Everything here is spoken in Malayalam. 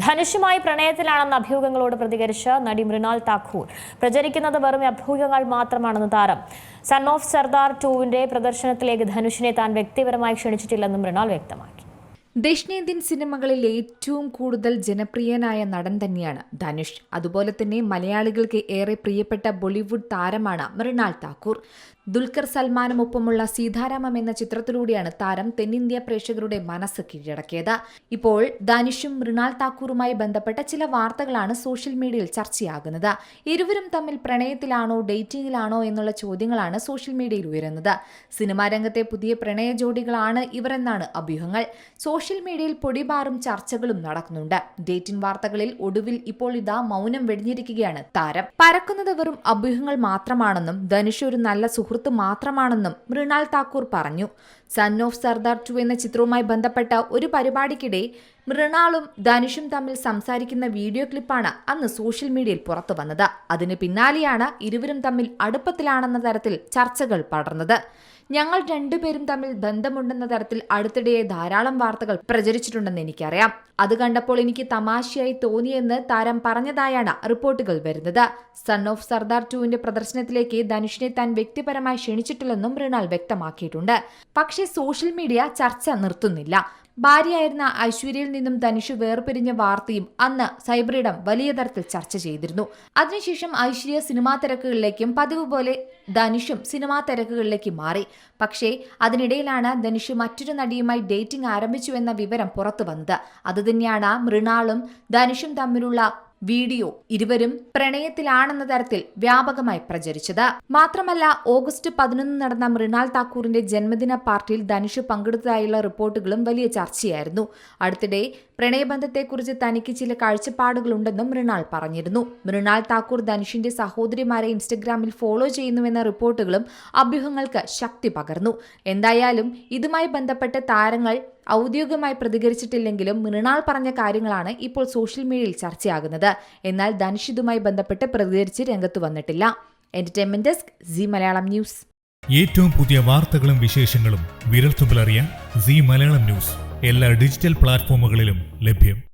ധനുഷുമായി പ്രണയത്തിലാണെന്ന അഭ്യൂഹങ്ങളോട് പ്രതികരിച്ച നടി മൃണാൾ താക്കൂർ. പ്രചരിക്കുന്നത് വെറും അഭ്യൂഹങ്ങൾ മാത്രമാണെന്ന് താരം. സൺ ഓഫ് സർദാർ ടൂവിന്റെ പ്രദർശനത്തിലേക്ക് ധനുഷിനെ താൻ വ്യക്തിപരമായി ക്ഷണിച്ചിട്ടില്ലെന്നും മൃണാൾ വ്യക്തമാക്കി. ദക്ഷിണേന്ത്യൻ സിനിമകളിൽ ഏറ്റവും കൂടുതൽ ജനപ്രിയനായ നടൻ തന്നെയാണ് ധനുഷ്. അതുപോലെ തന്നെ മലയാളികൾക്ക് ഏറെ പ്രിയപ്പെട്ട ബോളിവുഡ് താരമാണ് മൃണാൾ താക്കൂർ. ദുൽഖർ സൽമാനുമൊപ്പമുള്ള സീതാരാമം എന്ന ചിത്രത്തിലൂടെയാണ് താരം തെന്നിന്ത്യ പ്രേക്ഷകരുടെ മനസ്സ് കീഴടക്കിയത്. ഇപ്പോൾ ധനുഷും മൃണാൾ താക്കൂറുമായി ബന്ധപ്പെട്ട ചില വാർത്തകളാണ് സോഷ്യൽ മീഡിയയിൽ ചർച്ചയാകുന്നത്. ഇരുവരും തമ്മിൽ പ്രണയത്തിലാണോ ഡേറ്റിംഗിലാണോ എന്നുള്ള ചോദ്യങ്ങളാണ് സോഷ്യൽ മീഡിയയിൽ ഉയരുന്നത്. സിനിമാ രംഗത്തെ പുതിയ പ്രണയ ജോഡികളാണ് ഇവരെന്നാണ് അഭ്യൂഹങ്ങൾ. സോഷ്യൽ മീഡിയയിൽ പൊടിപാറും ചർച്ചകളും നടക്കുന്നുണ്ട്. ഡേറ്റിംഗ് വാർത്തകളിൽ ഒടുവിൽ ഇപ്പോൾ ഇതാ മൗനം വെടിഞ്ഞിരിക്കുകയാണ് താരം. പരക്കുന്നത് വെറും അഭ്യൂഹങ്ങൾ മാത്രമാണെന്നും ധനുഷ് ഒരു നല്ല സുഹൃത്ത് മാത്രമാണെന്നും മൃണാൾ താക്കൂർ പറഞ്ഞു. സൺ ഓഫ് സർദാർ ടു എന്ന ചിത്രവുമായി ബന്ധപ്പെട്ട ഒരു പരിപാടിക്കിടെ മൃണാളും ധനുഷും തമ്മിൽ സംസാരിക്കുന്ന വീഡിയോ ക്ലിപ്പാണ് അന്ന് സോഷ്യൽ മീഡിയയിൽ പുറത്തു വന്നത്. അതിന് പിന്നാലെയാണ് ഇരുവരും തമ്മിൽ അടുപ്പത്തിലാണെന്ന തരത്തിൽ ചർച്ചകൾ പടർന്നത്. ഞങ്ങൾ രണ്ടുപേരും തമ്മിൽ ബന്ധമുണ്ടെന്ന തരത്തിൽ അടുത്തിടെ ധാരാളം വാർത്തകൾ പ്രചരിച്ചിട്ടുണ്ടെന്ന് എനിക്കറിയാം. അത് കണ്ടപ്പോൾ എനിക്ക് തമാശയായി തോന്നിയെന്ന് താരം പറഞ്ഞതായാണ് റിപ്പോർട്ടുകൾ വരുന്നത്. സൺ ഓഫ് സർദാർ ടുവിന്റെ പ്രദർശനത്തിലേക്ക് ധനുഷിനെ താൻ വ്യക്തിപരമായി ക്ഷണിച്ചിട്ടില്ലെന്നും മൃണാൾ വ്യക്തമാക്കിയിട്ടുണ്ട്. പക്ഷേ സോഷ്യൽ മീഡിയ ചർച്ച നിർത്തുന്നില്ല. ഭാര്യയായിരുന്ന ഐശ്വര്യയിൽ നിന്നും ധനുഷ് വേർപിരിഞ്ഞ വാർത്തയും അന്ന് സൈബറിടം വലിയ തരത്തിൽ ചർച്ച ചെയ്തിരുന്നു. അതിനുശേഷം ഐശ്വര്യ സിനിമാ തിരക്കുകളിലേക്കും പതിവ് പോലെ ധനുഷും സിനിമാ തിരക്കുകളിലേക്ക് മാറി. പക്ഷേ അതിനിടയിലാണ് ധനുഷ് മറ്റൊരു നടിയുമായി ഡേറ്റിംഗ് ആരംഭിച്ചുവെന്ന വിവരം പുറത്തു വന്നത് അതുതന്നെയാണ് മൃണാളും ധനുഷും തമ്മിലുള്ള വീഡിയോ ഇരുവരും പ്രണയത്തിലാണെന്ന തരത്തിൽ വ്യാപകമായി പ്രചരിച്ചത്. മാത്രമല്ല ഓഗസ്റ്റ് പതിനൊന്ന് നടന്ന മൃണാൾ താക്കൂറിന്റെ ജന്മദിന പാർട്ടിയിൽ ധനുഷ് പങ്കെടുത്തതായുള്ള റിപ്പോർട്ടുകളും വലിയ ചർച്ചയായിരുന്നു. അടുത്തിടെ പ്രണയബന്ധത്തെക്കുറിച്ച് തനിക്ക് ചില കാഴ്ചപ്പാടുകളുണ്ടെന്നും മൃണാൾ പറഞ്ഞിരുന്നു. മൃണാൾ താക്കൂർ ധനുഷിന്റെ സഹോദരിമാരെ ഇൻസ്റ്റഗ്രാമിൽ ഫോളോ ചെയ്യുന്നുവെന്ന റിപ്പോർട്ടുകളും അഭ്യൂഹങ്ങൾക്ക് ശക്തി പകർന്നു. എന്തായാലും ഇതുമായി ബന്ധപ്പെട്ട് താരങ്ങൾ ഔദ്യോഗികമായി പ്രതികരിച്ചിട്ടില്ലെങ്കിലും മൃണാൾ പറഞ്ഞ കാര്യങ്ങളാണ് ഇപ്പോൾ സോഷ്യൽ മീഡിയയിൽ ചർച്ചയാകുന്നത്. എന്നാൽ ധനുഷ് ഇതുമായി ബന്ധപ്പെട്ട് പ്രതികരിച്ച് രംഗത്ത് വന്നിട്ടില്ല. Entertainment desk C Malayalam news. ഏറ്റവും പുതിയ വാർത്തകളും വിശേഷങ്ങളും വിരൽത്തുമ്പിലറിയാൻ സി മലയാളം ന്യൂസ്. എല്ലാ ഡിജിറ്റൽ പ്ലാറ്റ്ഫോമുകളിലും ലഭ്യം.